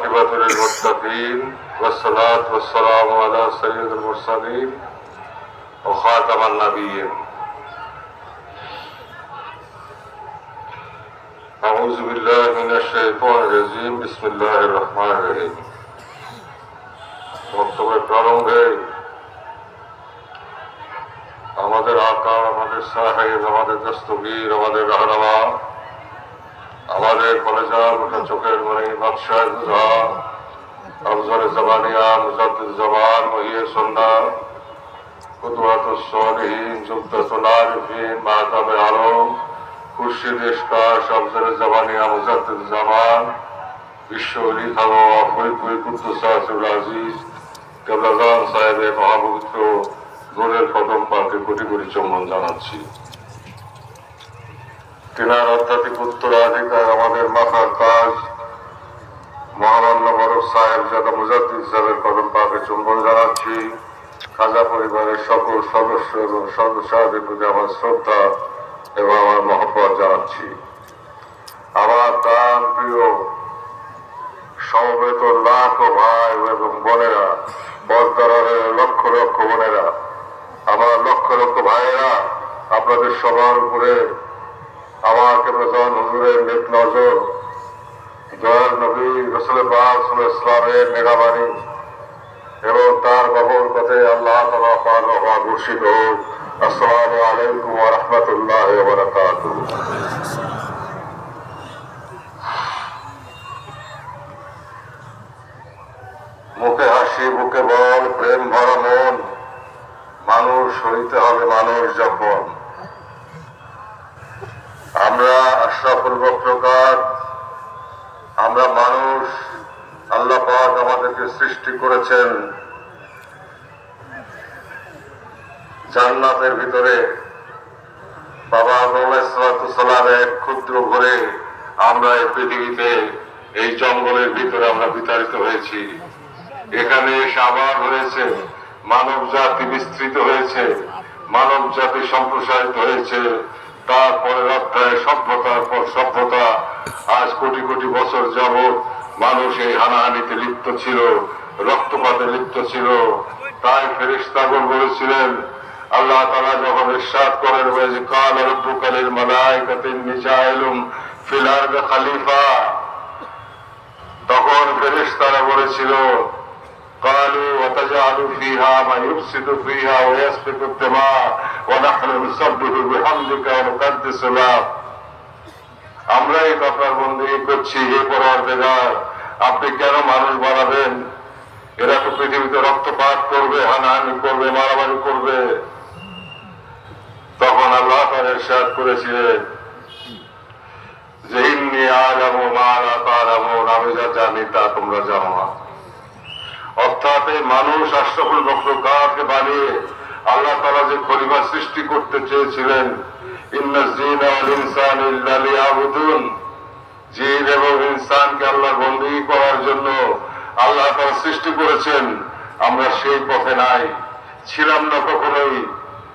والعاقبة للمتقين والصلاة والسلام على سيد المرسلين وخاتم النبيين أعوذ بالله من الشيطان الرجيم بسم الله الرحمن الرحيم বক্তব্যের প্রারম্ভে আমাদের আকা আমাদের সাহেব আমাদের দস্তগীর আমাদের রাহনামা আমাদের কলেজার ওটা চোখের মনে বাদশাহ জবানিয়া মুজাদ্দুল জবান মহিয়ে সন্ধ্যা মুজাদ্দুল জামান বিশ্ব গোলের কদম পাকে কোটি কোটি চম্বন জানাচ্ছি। তিনার আধ্যাত্মিক উত্তরাধিকার আমাদের মাথার কাজ। মহামান্য বরফ সাহেব জাদা মুজাদ্দিদ সাহেবের কদম পাকে চুম্বন জানাচ্ছি। খাজা পরিবারের সকল সদস্য এবং সদস্যদের প্রতি আমার শ্রদ্ধা এবং আমার মহব্বত জানাচ্ছি। আমার প্রাণ প্রিয় সমবেত লাখ ভাই এবং বোনেরা বরদরের লক্ষ লক্ষ বোনেরা, আমার লক্ষ লক্ষ ভাইয়েরা, আপনাদের সবার উপরে আমার কেবলজন হুজুরের নেক নজর। দয়াল নবী রসুল ইসলামের মেঘাবাণী এবং তার বাবুর পথে আল্লাহ তালা পাক ঘোষিত হোক। আসসালামু আলাইকুম রাহমাতুল্লাহি ওয়া বারাকাতুহু। মুখে হাসি বুকে বল, প্রেম ভরা মন। মানুষ হইতে হবে মানুষ যখন। আমরা আশরাফুল বক্রকার আমরা মানুষ, আল্লাহ পাক আমাদেরকে সৃষ্টি করেছেন। জান্নাতের ভিতরে বাবা সালামের ক্ষুদ্র ঘরে আমরা এই পৃথিবীতে, এই জঙ্গলের ভিতরে আমরা বিতাড়িত হয়েছি। এখানে এসে আবার হয়েছে মানব জাতি বিস্তৃত হয়েছে মানব জাতি সম্প্রসারিত হয়েছে। তারপরের অধ্যায়ে সভ্যতার পর সভ্যতা, আজ কোটি কোটি বছর যাবৎ মানুষ এই হানাহানিতে লিপ্ত ছিল, রক্তপাতে লিপ্ত ছিল। তাই ফেরিস্তাগণ বলেছিলেন, আল্লাহ তালা যখন ইরশাদ করেন যে কাল রব্বুকালিল মালাইকাতিন নিজাইলুম ফিল আরদি খালিফা। তখন ফেরিস্তারা বলেছিল قالوا وتجعل فيها ما يفسد فيها ويسفك الدماء ونحن نسبح بحمدك ونقدس لك আমরা এই আপনার বন্দী করছি হে পরওয়ারদিগার আপনি কেন মানুষ বানাবেন এরা তো পৃথিবীতে রক্তপাত করবে হানাহানি করবে মারামারি করবে তখন আল্লাহ তার ইরশাদ করেছিলেন যে ইন্নি আলামু মা লা তালামুন আমি যা জানি তা তোমরা জানো না অর্থাৎ এই মানুষ আশরাফুল মখলুকাতকে বানিয়ে আল্লাহ তালা যে খলিফা সৃষ্টি করতে চেয়েছিলেন জিনা এবং ইনসানকে আল্লাহ করার জন্য আল্লাহ তাআলা সৃষ্টি করেছেন। আমরা সেই পথে নাই, ছিলাম না কখনোই।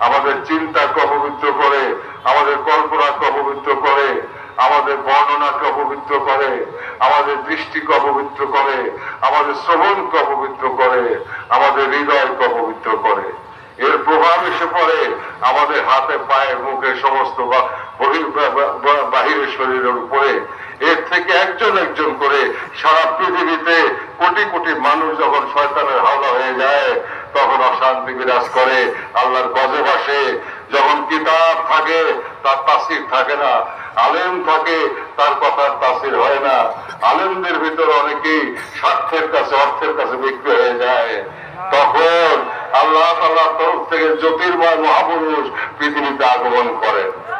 আমাদের চিন্তাকে অপবিত্র করে, আমাদের কল্পনাকে অপবিত্র করে, আমাদের বর্ণনাকে অপবিত্র করে, আমাদের দৃষ্টিকে অপবিত্র করে, আমাদের শ্রবণকে অপবিত্র করে, আমাদের হৃদয়কে অপবিত্র করে। এর প্রভাব এসে পড়ে আমাদের হাতে, পায়ে, মুখে সমস্ত বাহিরের শরীরের উপরে। এর থেকে একজন একজন করে সারা পৃথিবীতে কোটি কোটি মানুষ যখন শয়তানের হাওলা হয়ে যায়, তখন অশান্তি বিরাজ করে, আল্লাহর গজব আসে। যখন কিতাব থাকে, তার তাসির থাকে না। আলেম থাকে, তার কথার তাসির হয় না। আলেমদের ভিতরে অনেকেই স্বার্থের কাছে, অর্থের কাছে বিক্রি হয়ে যায়। তখন আল্লাহ তাল্লাহ তরফ থেকে জ্যোতির্ময় মহাপুরুষ পৃথিবীতে আগমন করেন।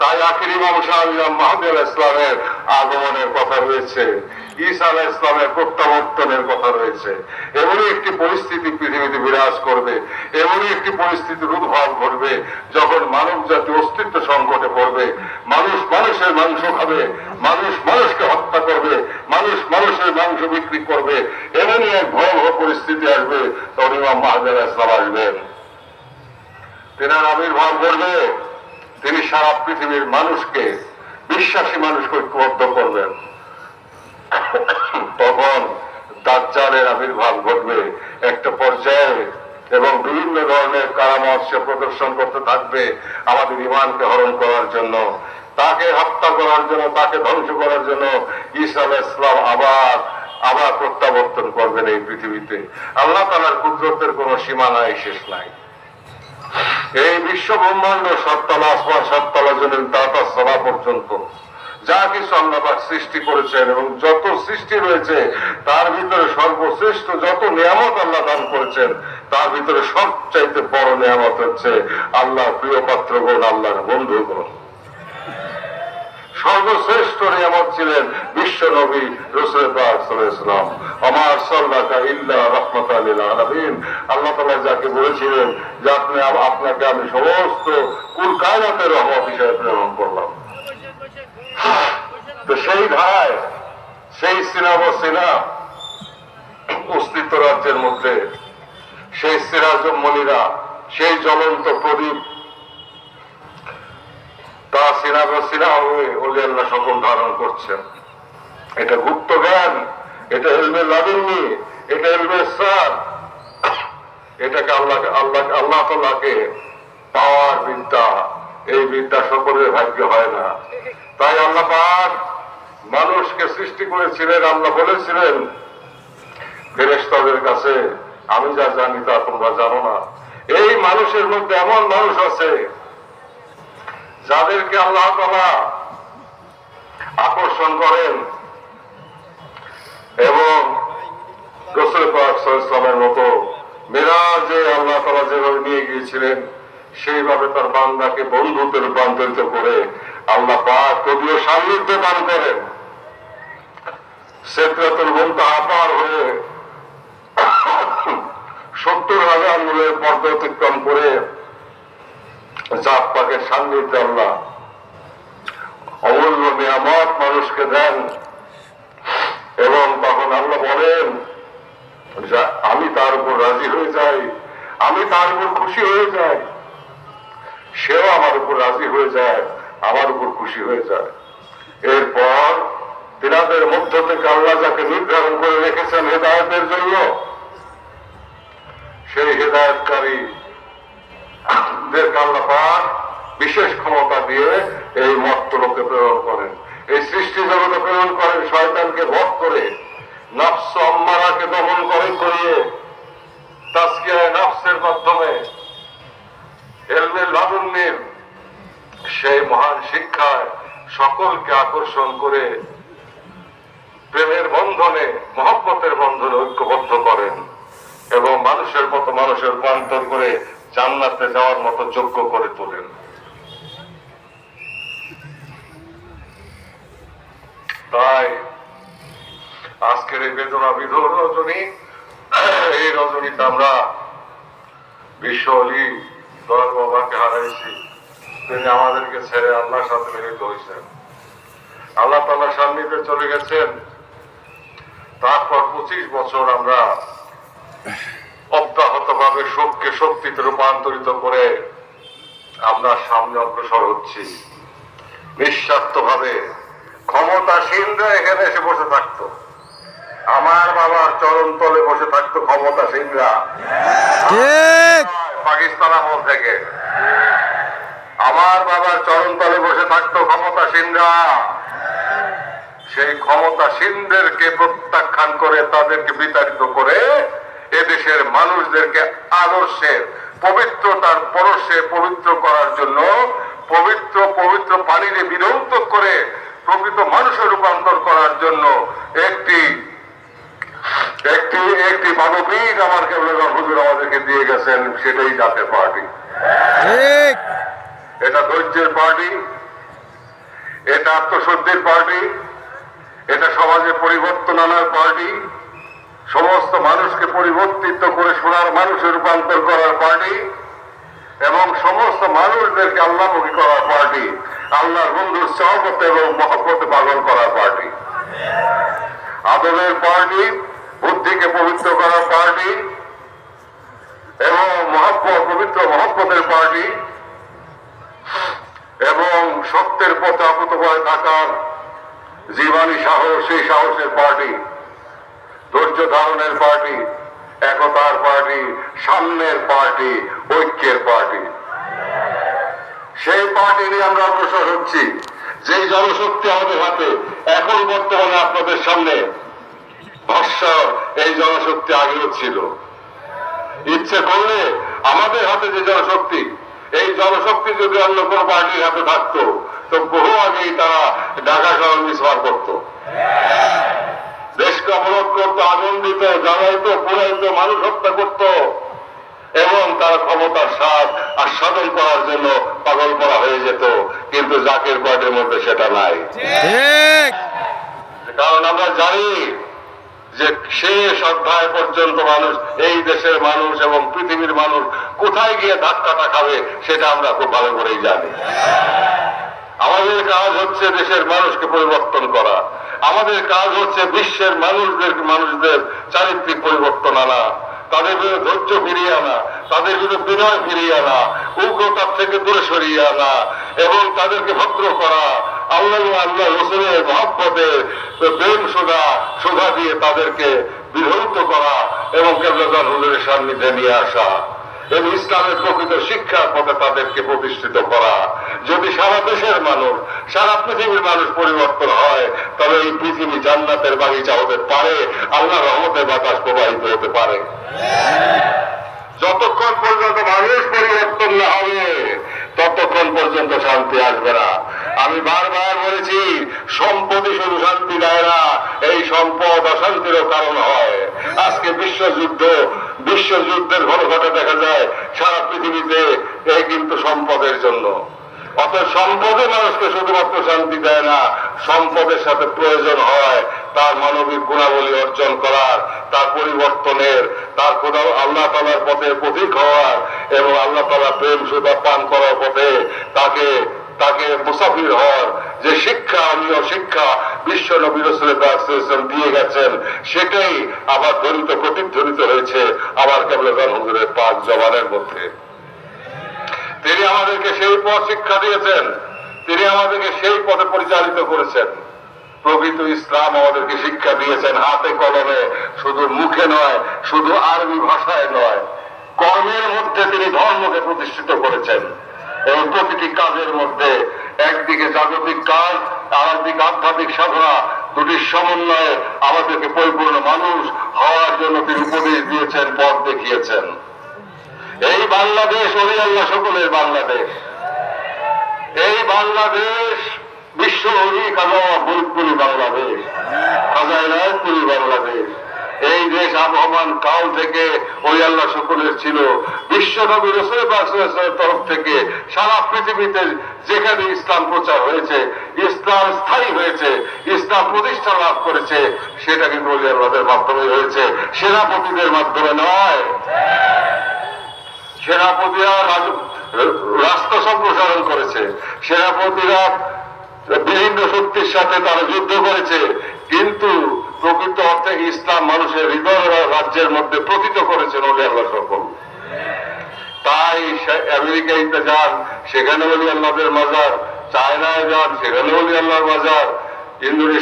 তাই আখির ইমাম শাহ মাহমুদ ইসলামের আগমনের কথা রয়েছে। ঈসা আলাহ ইসলামের প্রত্যাবর্তনের কথা রয়েছে। এমনই একটি পরিস্থিতি পৃথিবীতে বিরাজ করবে, এমনই একটি পরিস্থিতির উদ্ভব ঘটবে, যখন মানব জাতি অস্তিত্ব সংকটে পড়বে, মানুষ মানুষের মাংস খাবে, মানুষ মানুষকে হত্যা করবে, মানুষ মানুষের মাংস বিক্রি করবে, এমনই এক ভয়াবহ পরিস্থিতি আসবে, তখন ইমাম মাহমুদ ইসলাম আসবেন। তেনার আবির্ভাব করবে তিনি সারা পৃথিবীর মানুষকে, বিশ্বাসী মানুষকে ঐক্যবদ্ধ করবেন তখন দাজ্জালের আবির্ভাব ঘটবে একটা পর্যায়ে এবং বিভিন্ন ধরনের কারামত সে প্রদর্শন করতে থাকবে আমাদের ইমানকে হরণ করার জন্য, তাকে হত্যা করার জন্য, তাকে ধ্বংস করার জন্য আলাইহিস ইসলাম আবার আবার প্রত্যাবর্তন করবেন এই পৃথিবীতে। আল্লাহ তালার কুদরতের কোনো সীমা নাই, শেষ নাই। এই বিশ্ব ব্রহ্মাণ্ড সত্তলা আসমান সত্তলা জনের দাতা সভা পর্যন্ত। যা কিছু আল্লাপাক সৃষ্টি করেছেন এবং যত সৃষ্টি রয়েছে, তার ভিতরে সর্বশ্রেষ্ঠ যত নিয়ামত আল্লাহ দান করেছেন, তার ভিতরে সবচাইতে বড় নিয়ামত হচ্ছে আল্লাহ প্রিয় পাত্রগণ, আল্লাহর বন্ধুগণ। সর্বশ্রেষ্ঠ নিয়ামত ছিলেন বিশ্ব নবী রসুল ইসলাম আমার ইল্লা রহমত আল্লাহ তালা যাকে বলেছিলেন যে আপনি আপনাকে আমি সমস্ত কুল রহমত প্রেরণ করলাম। তো সেই ধারায়, সেই সিনাব সিনা অস্তিত্ব রাজ্যের মধ্যে, সেই সিরাজ মনিরা, সেই জ্বলন্ত প্রদীপ সিনা ওলি আল্লাহ সকল ধারণ করছেন। এটা গুপ্ত জ্ঞান, এটা এটা সার এটাকে আল্লাহ আল্লাহ আল্লাহ পাওয়ার বিদ্যা, এই বিদ্যা সকলের ভাগ্য হয় না। তাই আল্লাহ পাক মানুষকে সৃষ্টি করেছিলেন, আল্লাহ বলেছিলেন ফেরেস্তাদের কাছে, আমি যা জানি তা তোমরা জানো না। এই মানুষের মধ্যে এমন মানুষ আছে যাদেরকে আল্লাহ তালা আকর্ষণ করেন এবং ইসলামের মতো মেরাজে আল্লাহ তালা যেভাবে নিয়ে গিয়েছিলেন, সেইভাবে তার বান্দাকে বন্ধুতে রূপান্তরিত করে আল্লাহ যদিও সান্নিধ্য দান করেন। সেত্রাতুল মুনতাহা পার হয়ে সত্তর হাজার মূলের পর্দা অতিক্রম করে জাত পাকের সান্নিধ্যে আল্লাহ। অমূল্য নিয়ামত মানুষকে দেন। এবং তখন আল্লাহ বলেন আমি তার উপর রাজি হয়ে যাই, আমি তার উপর খুশি হয়ে যাই। সেও আমার উপর রাজি হয়ে যায়, আমার উপর খুশি হয়ে যায়। এরপর তিনাদের মধ্য থেকে আল্লাহ যাকে নির্ধারণ করে রেখেছেন হেদায়তের জন্য, সেই হেদায়তকারী আল্লাহ পাক বিশেষ ক্ষমতা দিয়ে এই মত্ত লোকে প্রেরণ করেন। এই সৃষ্টি জগতে প্রেরণ করেন শয়তানকে ভোগ করে, নফস আম্মারাকে দমন করে করিয়ে তাস্কিয়ায় নফসের মাধ্যমে এলমের লাবণ্যের সেই মহান শিক্ষায় সকলকে আকর্ষণ করে প্রেমের বন্ধনে, মহব্বতের বন্ধনে ঐক্যবদ্ধ করেন এবং মানুষের মতো মানুষের রূপান্তর করে জান্নাতে যাওয়ার মতো যোগ্য করে তোলেন। তাই আজকের এই বেদনা বিধুর রজনী, এই রজনীতে আমরা বিশ্ব অলি দয়াল বাবাকে হারাইছি। তিনি আমাদেরকে ছেড়ে আল্লাহর সাথে মিলিত হয়েছেন। আল্লাহ তাল্লাহ সান্নিধ্যে চলে গেছেন। তারপর পঁচিশ বছর আমরা অব্যাহত ভাবে শোককে শক্তিতে রূপান্তরিত করে আমরা সামনে অগ্রসর হচ্ছি। নিঃস্বার্থ ভাবে ক্ষমতাসীনরা এখানে এসে বসে থাকতো। আমার বাবার চরণ তলে বসে থাকতো ক্ষমতাসীনরা। পাকিস্তান আমল থেকে। আমার বাবার চরণ তলে বসে থাকতো ক্ষমতাসীনরা। সেই ক্ষমতাসীনদেরকে প্রত্যাখ্যান করে তাদেরকে বিতাড়িত করে এদেশের মানুষদেরকে আদর্শের পবিত্রতার পরশে পবিত্র করার জন্য পবিত্র পবিত্র পানিতে বিরৌত করে প্রকৃত মানুষের রূপান্তর করার জন্য একটি একটি একটি মানবিক আমার কেবল হুজুর আমাদেরকে দিয়ে গেছেন সেটাই জাতীয় পার্টি। এটা ধৈর্যের পার্টি এটা আত্মশুদ্ধির পার্টি এটা সমাজে পরিবর্তন আনার পার্টি সমস্ত মানুষকে পরিবর্তিত করে সোনার মানুষে রূপান্তর করার পার্টি এবং সমস্ত মানুষদেরকে আল্লাহমুখী করার পার্টি, আল্লাহর বন্ধুর সহপতে এবং মহব্বতে পালন করার পার্টি। আদলের পার্টি, বুদ্ধিকে পবিত্র করার পার্টি এবং মহব্বত, পবিত্র মহব্বতের পার্টি এবং সত্যের পথে অকুতভয় থাকার জীবানী সাহস, সেই সাহসের পার্টি। ধৈর্য ধারণের পার্টি, একতার পার্টি সাম্যের পার্টি, ঐক্যের পার্টি। সেই পার্টি নিয়ে আমরা অগ্রসর হচ্ছি। যেই জনশক্তি আমাদের হাতে এখন বর্তমানে আপনাদের সামনে, ভরসা এই জনশক্তি আগেও ছিল। ইচ্ছে করলে আমাদের হাতে যে জনশক্তি, এই জনশক্তি যদি অন্য কোনো পার্টির হাতে থাকতো, তো বহু আগেই তারা ঢাকা শহর মিসমার করতো। দেশকে অবরোধ করতো আনন্দিত জ্বালাইতো পুরাইতো মানুষ হত্যা করত। এবং তার ক্ষমতার স্বাদ আস্বাদন করার জন্য পাগল করা হয়ে যেত। কিন্তু জাকের পার্টির মধ্যে সেটা নাই। কারণ আমরা জানি যে শেষ অধ্যায় পর্যন্ত মানুষ এই দেশের মানুষ এবং পৃথিবীর মানুষ কোথায় গিয়ে ধাক্কাটা খাবে সেটা আমরা খুব ভালো করেই জানি। আমাদের কাজ হচ্ছে দেশের মানুষকে পরিবর্তন করা। আমাদের কাজ হচ্ছে বিশ্বের মানুষদের মানুষদের চারিত্রিক পরিবর্তন আনা, তাদের ভিতরে ধৈর্য ফিরিয়ে আনা, তাদের ভিতরে বিনয় ফিরিয়ে আনা, উগ্রতার থেকে দূরে সরিয়ে আনা এবং তাদেরকে ভদ্র করা। আল্লাহ আল্লাহ রসুলের মহব্বতে প্রেম সোধা সোধা দিয়ে তাদেরকে বিরহিত করা এবং কেবলাদান হুজুরের সান্নিধ্যে নিয়ে আসা। এবং ইসলামের প্রকৃত শিক্ষার পথে তাদেরকে প্রতিষ্ঠিত করা। যদি সারা দেশের মানুষ, সারা পৃথিবীর মানুষ পরিবর্তন হয়, তবে এই পৃথিবী জান্নাতের বাগিচা হতে পারে আল্লাহ রহমতের বাতাস প্রবাহিত হতে পারে। যতক্ষণ পর্যন্ত মানুষ পরিবর্তন না হবে ততক্ষণ পর্যন্ত শান্তি আসবে না। আমি বারবার বলেছি সম্পদই শুধু শান্তি দেয় না, এই সম্পদ অশান্তিরও কারণ হয়। আজকে বিশ্বযুদ্ধ, বিশ্বযুদ্ধের ঘটে ঘটে দেখা যায়, সারা পৃথিবীতে এই কিন্তু সম্পদের জন্য। অত সম্পদে মানুষকে শুধুমাত্র শান্তি দেয় না, সম্পদের সাথে প্রয়োজন হয় তার মানবিক গুণাবলী অর্জন করার, তার পরিবর্তনের, তার কোথাও আল্লাহ তালার পথে পথিক হওয়ার এবং আল্লাহ তালা প্রেম সুদা পান করার পথে তাকে তাকে মুসাফির হওয়ার যে শিক্ষা অমীয় শিক্ষা বিশ্ব নবী রসুলের দিয়ে গেছেন, সেটাই আবার ধ্বনিত প্রতিধ্বনিত হয়েছে আবার কেবল হুজুরের পাক জবানের মধ্যে। তিনি আমাদেরকে সেই পথ শিক্ষা দিয়েছেন। তিনি আমাদেরকে সেই পথে পরিচালিত করেছেন। প্রকৃত ইসলাম আমাদেরকে শিক্ষা দিয়েছেন, হাতে কলমে, শুধু মুখে নয়, শুধু আরবি ভাষায় নয়, কর্মের মধ্যে তিনি ধর্মকে প্রতিষ্ঠিত করেছেন। এবং প্রতিটি কাজের মধ্যে একদিকে জাগতিক কাজ আর একদিকে আধ্যাত্মিক সাধনা দুটির সমন্বয়ে আমাদেরকে পরিপূর্ণ মানুষ হওয়ার জন্য তিনি উপদেশ দিয়েছেন, পথ দেখিয়েছেন। এই বাংলাদেশ অলি আল্লাহ সকলের বাংলাদেশ। এই বাংলাদেশ বিশ্ব কাজা ফরিদপুরি বাংলাদেশ খাজায় রায়পুরি বাংলাদেশ। এই দেশ আবহমান কাল থেকে ওই আল্লাহ সকলের ছিল। বিশ্ব নবী রসুল তরফ থেকে সারা পৃথিবীতে যেখানে ইসলাম প্রচার হয়েছে, ইসলাম স্থায়ী হয়েছে, ইসলাম প্রতিষ্ঠা লাভ করেছে, সেটা কিন্তু ওলি আল্লাহদের মাধ্যমে হয়েছে। সেনাপতিদের মাধ্যমে নয়। সেনাপতিরা রাস্তা সম্প্রসারণ করেছে। সেনাপতিরা বিভিন্ন শক্তির সাথে তারা যুদ্ধ করেছে, কিন্তু প্রকৃত অর্থে ইসলাম মানুষের হৃদয় রাজ্যের মধ্যে প্রকৃত করেছেন অলি আল্লাহ সকল তাই আমেরিকায় যান, সেখানে অলি আল্লাহের মাজার, চায়নায় যান, সেখানে অলি আল্লাহর মাজার ইন্দোনেশিয়া